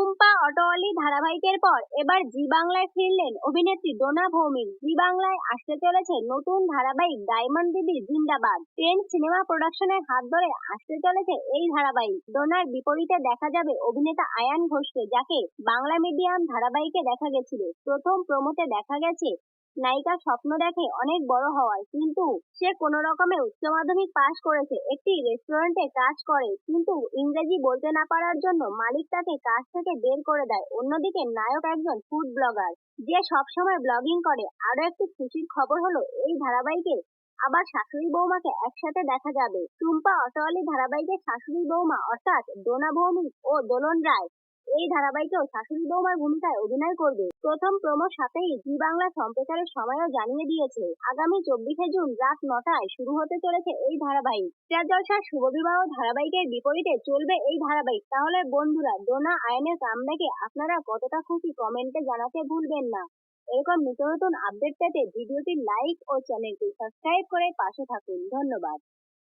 টুম্পা অটোয়ালি ধারাবাহিকের পর এবার জি বাংলায় ফিরলেন অভিনেত্রী ডোনা ভৌমিক। জি বাংলায় আসতে চলেছে নতুন ধারাবাহিক ডায়মন্ড দিদি জিন্দাবাদ। টেন সিনেমা প্রোডাকশনের হাত ধরে আসতে চলেছে এই ধারাবাহিক। ডোনার বিপরীতে দেখা যাবে অভিনেতা আয়ান ঘোষকে, যাকে বাংলা মিডিয়াম ধারাবাহিকে দেখা গেছিল। প্রথম প্রমোতে দেখা গেছে নায়িকা স্বপ্ন দেখে অনেক বড় হওয়ার কিন্তু সে কোনো রকমে উচ্চ মাধ্যমিক পাশ করেছে, একটি রেস্টুরেন্টে কাজ করে। কিন্তু ইংরেজি বলতে না পারার জন্য মালিক তাকে কাজ থেকে বের করে দেয়। অন্যদিকে নায়ক একজন ফুড ব্লগার, যে সবসময় ব্লগিং করে। আরও একটি খুশির খবর হলো, এই ধারাবাহিকে আবার শাশুড়ি বৌমাকে একসাথে দেখা যাবে। টুম্পা অটোয়ালি ধারাবাহিকের শাশুড়ি বৌমা, অর্থাৎ ডোনা ভৌমিক ও দোলন রায়। এই ধারাবাহিকেও শাশুড়ি বৌমার ভূমিকায় অভিনয় করবে। প্রথম প্রমোর সাথেই জি বাংলা সম্প্রচারের সময়ও জানিয়ে দিয়েছে, আগামী চব্বিশে জুন রাত নটায় শুরু হতে চলেছে এই ধারাবাহিক। স্টার জলসার শুভ বিবাহ ধারাবাহিকের বিপরীতে চলবে এই ধারাবাহিক। তাহলে বন্ধুরা, ডোনা আয়নের কামব্যাকে আপনারা কতটা খুশি কমেন্টে জানাতে ভুলবেন না। এরকম নিত্য নতুন আপডেট পেতে ভিডিওটি লাইক ও চ্যানেলটি সাবস্ক্রাইব করে পাশে থাকুন। ধন্যবাদ।